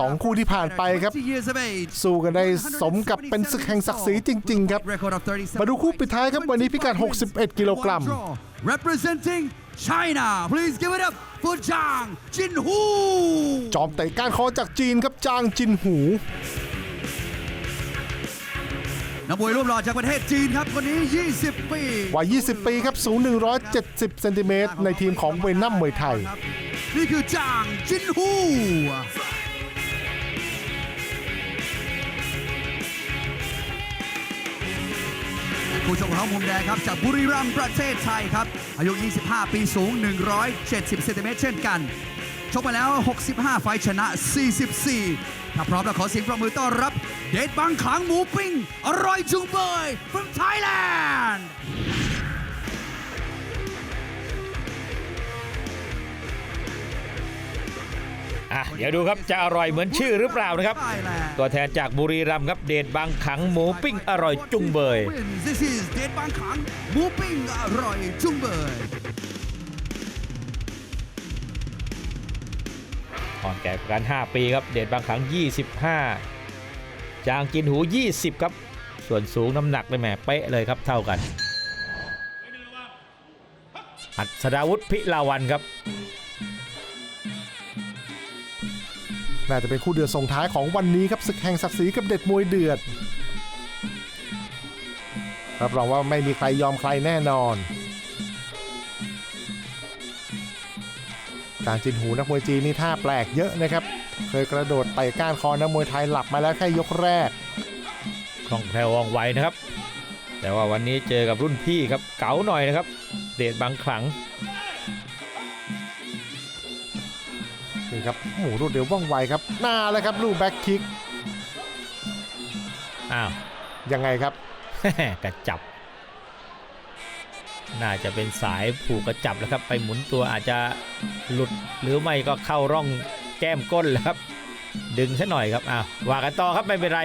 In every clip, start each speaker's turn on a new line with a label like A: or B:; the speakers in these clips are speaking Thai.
A: สองคู่ที่ผ่านไปครับ สู้กันได้สมกับเป็นศึกแห่งศักดิ์ศรีจริง ๆ ครับ มาดูคู่ปิดท้ายครับวันนี้พิกัด 61 กิโลกรัม
B: representing China please give it up for Zhang Jinhu
A: จอมเตะก้านคอจากจีนครับจางจินหู
B: นักมวยรูปหล่อจากประเทศจีนครับคนนี้ 20 ปี
A: วัย 20 ปีครับสูง 170 เซนติเมตรในทีมของเวนัมมวยไทย
B: นี่คือจางจินฮู ผู้ชมของเขามุมแดงครับจากบุรีรัมย์ประเทศไทยครับ อายุ 25 ปีสูง 170เซนติเมตรเช่นกัน ชกมาแล้ว 65 ไฟชนะ 44 ถ้าพร้อมแล้วขอเสียงปรบมือต้อนรับ เดชบางขังหมูปิ้ง อร่อยจุงเบย from Thailand
C: อะเดี๋ยวดูครับจะอร่อยเหมือนชื่อหรือเปล่านะครับ
B: Thailand
C: ตัวแทนจากบุรีรัมย์ครับเดชบางขังหมูปิ้งอร่อยจุงเบย
B: This is เดชบางขังหมูปิ้งอร่อยจุงเบย
C: อ่อนแก่กว่ากัน 5 ปีครับ เดชบางขัง 25 จางกินหู 20 ครับ ส่วนสูงน้ำหนักเลยแหมเป๊ะเลยครับเท่ากัน อัศดาวุฒิพิลาวันครับ
A: น่าจะเป็นคู่เดือดส่งท้ายของวันนี้ครับศึกแห่งศักดิ์ศรีกับเด็ดมวยเดือดรับรองว่าไม่มีใครยอมใครแน่นอนการจินหูนักมวยจีนนี่ท่าแปลกเยอะนะครับ เคยกระโดดไต่ก้านคอนักมวยไทยหลับมาแล้วแค่ยกแรก
C: คล่องแคล่วว่องไวนะครับ แต่ว่าวันนี้เจอกับรุ่นพี่ครับเก๋าหน่อยนะครับ เดชบางขลัง
A: นี่ครับหมูรวดเร็วว่องไวครับหน้าเลยครับลูกแบ็คคิก
C: อ้าว
A: ยังไงครับ
C: กระจับ น่าจะเป็นสายผูกกระจับแล้วครับ ไปหมุนตัวอาจจะหลุดหรือไม่ก็เข้าร่องแก้มก้นแล้วครับ ดึงซะหน่อยครับอ้าวว่ากันต่อครับไม่เป็นไร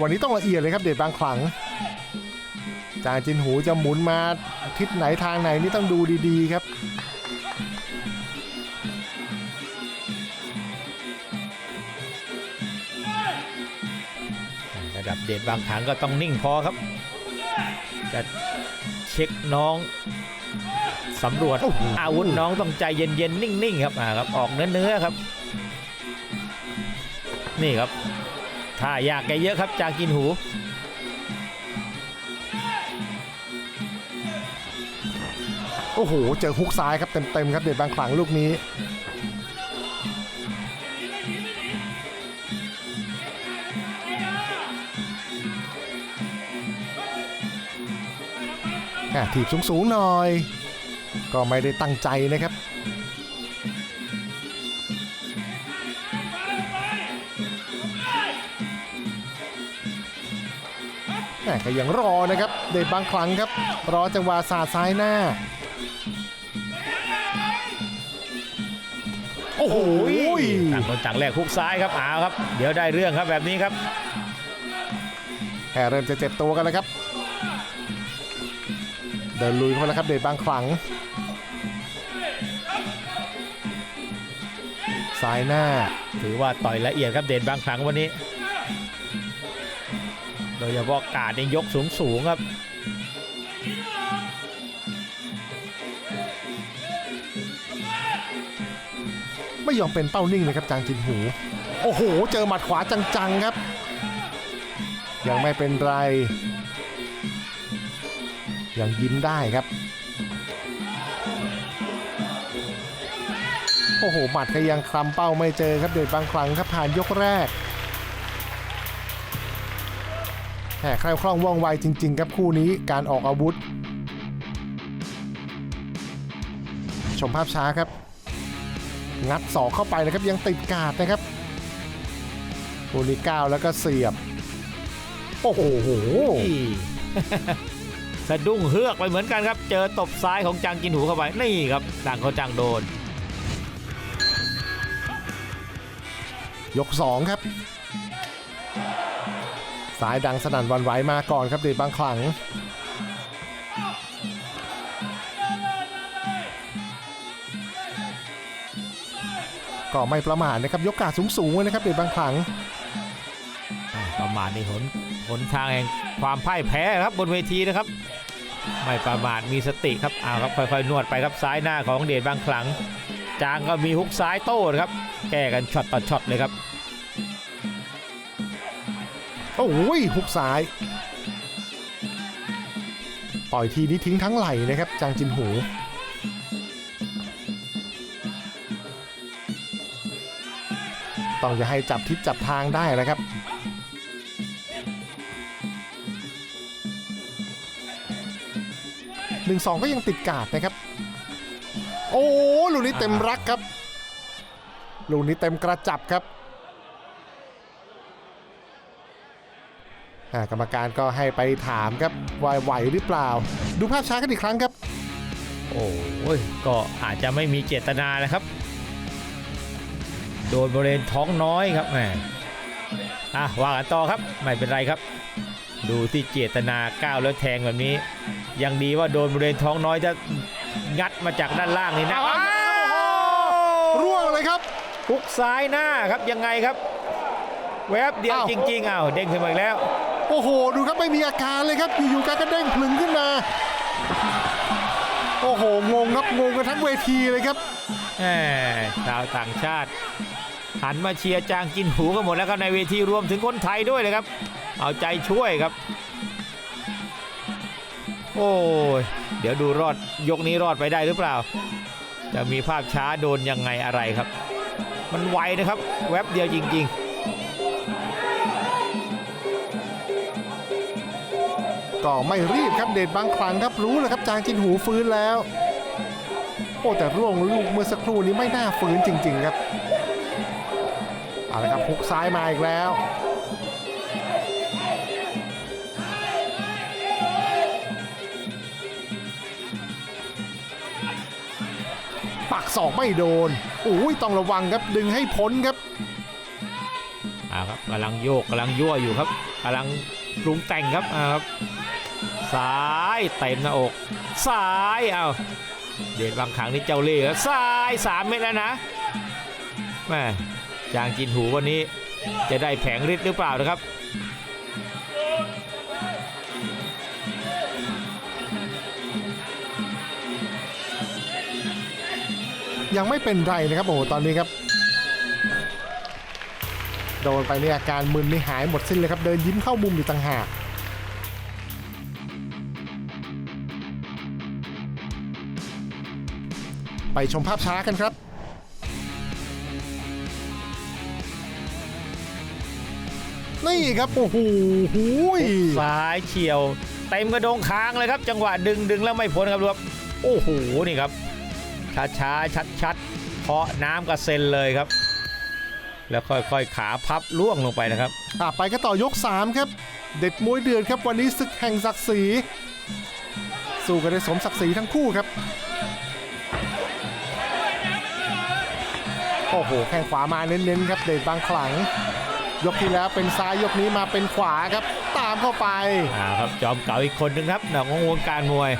A: วันนี้ต้องละเอียดเลยครับเดชบางขลัง จางจินหูจะหมุนมาทิศไหนทางไหนนี่ต้องดูดีๆครับ
C: ระดับเดชบางครั้งก็ต้องนิ่งพอครับ จะเช็คน้องสำรวจ
A: อ
C: อาวุธน้องต้องใจเย็นๆ นิ่งๆ ครับอ่าครับ ออกเนื้อๆครับ นี่ครับถ้ายากแกเยอะครับจากกินหู
A: อ้โห เจอฮุกซ้ายครับเต็มๆครับเดชบางขลังลูกนี้อ่ถีบสูงๆหน่อย ก็ไม่ได้ตั้งใจนะครับแหม่ก็ยังรอนะครับ เดชบางครั้งครับ รอจังหวะสาดซ้ายหน้า โอ้โห
C: ต่างคนต่างแรกคุกซ้ายครับเอาครับ เดี๋ยวได้เรื่องครับแบบนี้ครับ
A: แค่เริ่มจะเจ็บตัวกันแล้วครับ เดินลุยเข้าไปแล้วครับเดชบางครั้งซ้ายหน้า
C: ถือว่าต่อยละเอียดครับเด่นบางครั้งวันนี้ โดยเฉพาะการดในยกสูงสูงๆครับ
A: ไม่ยอมเป็นเป้านิ่งนะครับจางจินหู โอ้โห เจอหมัดขวาจังๆครับ ยังไม่เป็นไร ยังยิ้มได้ครับ โอ้โห หมัดก็ยังคลำเป้าไม่เจอครับเดชบางครั้งครับผ่านยกแรกแหมใครคล่องว่องไวจริง ๆ ครับคู่นี้การออกอาวุธ ชมภาพช้าครับ งัดศอกเข้าไปนะครับยังติดกาดนะครับโบนิก้าวแล้วก็เสียบ โอ้โห
C: นี่สะดุ้งเฮือกไปเหมือนกันครับ เจอตบซ้ายของจางกินหูเข้าไป นี่ครับต่างเขาจางโดน
A: ยก 2 ครับสายดังสนั่นหวันไหวมาก่อนครับเดชบางขลัง ก็ไม่ประมาทนะครับยกกาดสูงๆไว้นะครับเด็ดบางครั้ง
C: อ่าประมาทในหนหนทางแห่งความพ่ายแพ้ครับบนเวทีนะครับ ไม่ประมาทมีสติครับเอาครับค่อยๆนวดไปครับซ้ายหน้าของเดชบางขลัง จางก็มีฮุกซ้ายโต้นะครับแก้กันช็อตต่อช็อตเลยครับ
A: โอ้ยหุกซ้าย ต่อยทีนี้ทิ้งทั้งไหล่นะครับจางจินหู ต้องอย่าให้จับทิศจับทางได้นะครับ หนึ่งสองก็ยังติดกาดนะครับ โอ้ลูกนี้เต็มรักครับลูกนี้เต็มกระจับครับกรรมการก็ให้ไปถามครับว่าไหวหรือเปล่า ดูภาพช้ากันอีกครั้งครับ
C: โอ้ยก็อาจจะไม่มีเจตนานะครับ โดนบริเวณท้องน้อยครับแหมอะว่ากันต่อครับไม่เป็นไรครับ ดูที่เจตนาก้าวแล้วแทงแบบนี้ ยังดีว่าโดนบริเวณท้องน้อยจะงัดมาจากด้านล่างนี่นะ
A: อ้าว
C: อ้าว
A: ร่วงเลยครับ
C: ฮุกซ้ายหน้าครับยังไงครับ แวบเดียว
A: อ้าว
C: จริงๆอ้าวเด้งขึ้นมาอีกแล้ว
A: โอ้โห ดูครับไม่มีอาการเลยครับอยู่ๆการก็เด้งพลึงขึ้นมา โอ้โหงงครับงงกันทั้งเวทีเลยครับ
C: แหมชาวต่างชาติ หันมาเชียร์จางกินหูกันหมดแล้วครับในเวทีรวมถึงคนไทยด้วยเลยครับ เอาใจช่วยครับ โอ้ยเดี๋ยวดูรอดยกนี้รอดไปได้หรือเปล่า จะมีภาพช้าโดนยังไงอะไรครับ มันไวนะครับ แวบเดียวจริง
A: ก็ไม่รีบครับเดชบางครั้งครับรู้เลยครับจางจินหูฟื้นแล้ว โอ้แต่ร่วงลูกเมื่อสักครู่นี้ไม่น่าฟื้นจริง ๆ ครับ เอาละครับฮุกซ้ายมาอีกแล้วปักศอกไม่โดนโอ้ยต้องระวังครับดึงให้พ้นครับ
C: อ่าครับกำลังโยกกำลังยั่วอยู่ครับกำลังปรุงแต่งครับอ่าครับซ้ายเต็มหน้าอกซ้ายเอาเดชบางขังนี่เจ้าเล่ห์ซ้ายสามเม็ดแล้วนะแม่ จางกินหูวันนี้จะได้แผงฤทธิ์หรือเปล่านะครับ
A: ยังไม่เป็นไรนะครับโอ้โหตอนนี้ครับ โดนไปเนี่ยอาการมึนนี่หายหมดสิ้นเลยครับ เดินยิ้มเข้ามุมอยู่ต่างหากไปชมภาพช้ากันครับ นี่ครับโอ้โหหูย
C: ซ้ายเฉียวเต็มกระโดงค้างเลยครับ จังหวะดึงดึงแล้วไม่พ้นครับดูครับโอ้โหนี่ครับช้าช้าชัดชัดๆเคาะน้ำกระเซ็นเลยครับ แล้วค่อยๆขาพับล่วงลงไปนะครับ
A: อะไปกันต่อยก 3 ครับ เด็ดมวยเดือดครับวันนี้ศึกแห่งศักดิ์ศรีสู้กันได้สมศักดิ์ศรีทั้งคู่ครับโอ้โหแข้งขวามาเน้นๆครับเดชบางขลัง ยกที่แล้วเป็นซ้ายยกนี้มาเป็นขวาครับ ตามเข้าไป
C: อ่าครับจอมเก่าอีกคนหนึ่งครับหนักของวงการมวย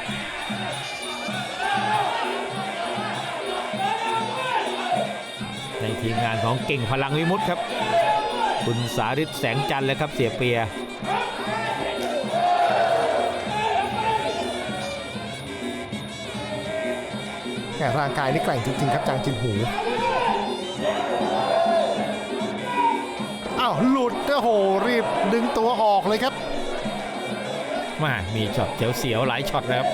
C: ในทีมงานของเก่งพลังวิมุตต์ครับ คุณสาธิตแสงจันทร์เลยครับเสียเปีย
A: แหมร่างกายนี่แกร่งจริงๆครับจางจินหูอ้าว หลุดโอ้โหรีบดึงตัวออกเลยครับ
C: มามีช็อตเสียวๆหลายช็อตนะครับ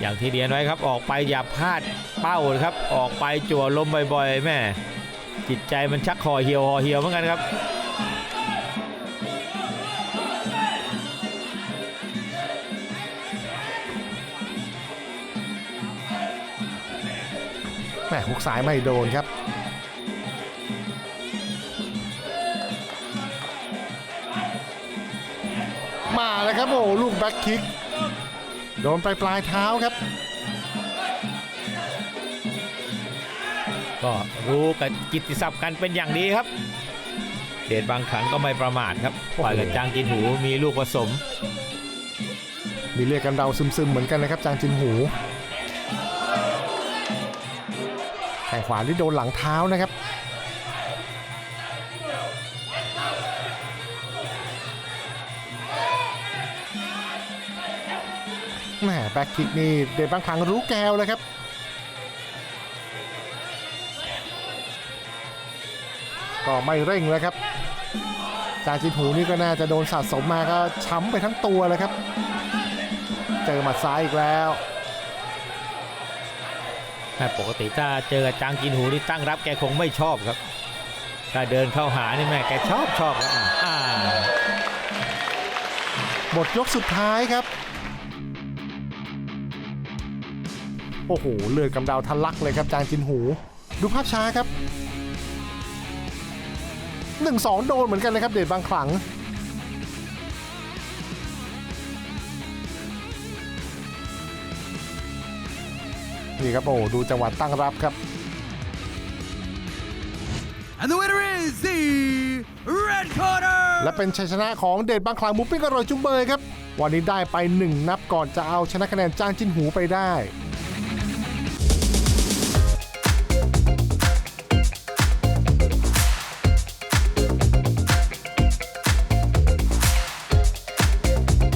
C: อย่างที่เรียนไว้ครับออกไปอย่าพลาดเป้านะครับ ออกไปจั่วลมบ่อยๆ แม่ จิตใจมันชักคอเหี่ยวห่อเหี่ยวเหมือนกันครับ
A: แหมหุกซ้ายไม่โดนครับ มาแล้วครับโอ้โหลูกแบ็คคิก โดนไปปลายเท้าครับ
C: ก็รู้กับกิตติศัพท์กันเป็นอย่างดีครับ เดชบางครั้งก็ไม่ประมาทครับปล่อยกับจางกินหูมีลูกผสม
A: มีเรียกกันเราซึมๆเหมือนกันนะครับจางจินหูขวาที่โดนหลังเท้านะครับ แหมแบ็คคิกนี่เด็ดบางครั้งรู้แกวเลยครับ ก็ไม่เร่งแล้วครับ จางจินหูนี่ก็น่าจะโดนสะสมมาก็ช้ำไปทั้งตัวเลยครับ เจอหมัดซ้ายอีกแล้ว
C: แต่ปกติถ้าเจอกับจางกินหูนี่ตั้งรับแกคงไม่ชอบครับ ถ้าเดินเข้าหานี่แม่แกชอบชอบครับอ่า
A: หมดยกสุดท้ายครับ โอ้โห เลือดกำเดาทะลักเลยครับจางจินหู ดูภาพช้าครับ 1-2 โดนเหมือนกันเลยครับเดชบางขลังนี่ครับโอ้ดูจังหวะตั้งรับครับ
B: And the winner is the red corner
A: และเป็นชัยชนะของเดชบางคลางหมูปิ้งอร่อยจุงเบยครับ วันนี้ได้ไป 1 นับก่อนจะเอาชนะคะแนนจ้างจินหูไปได้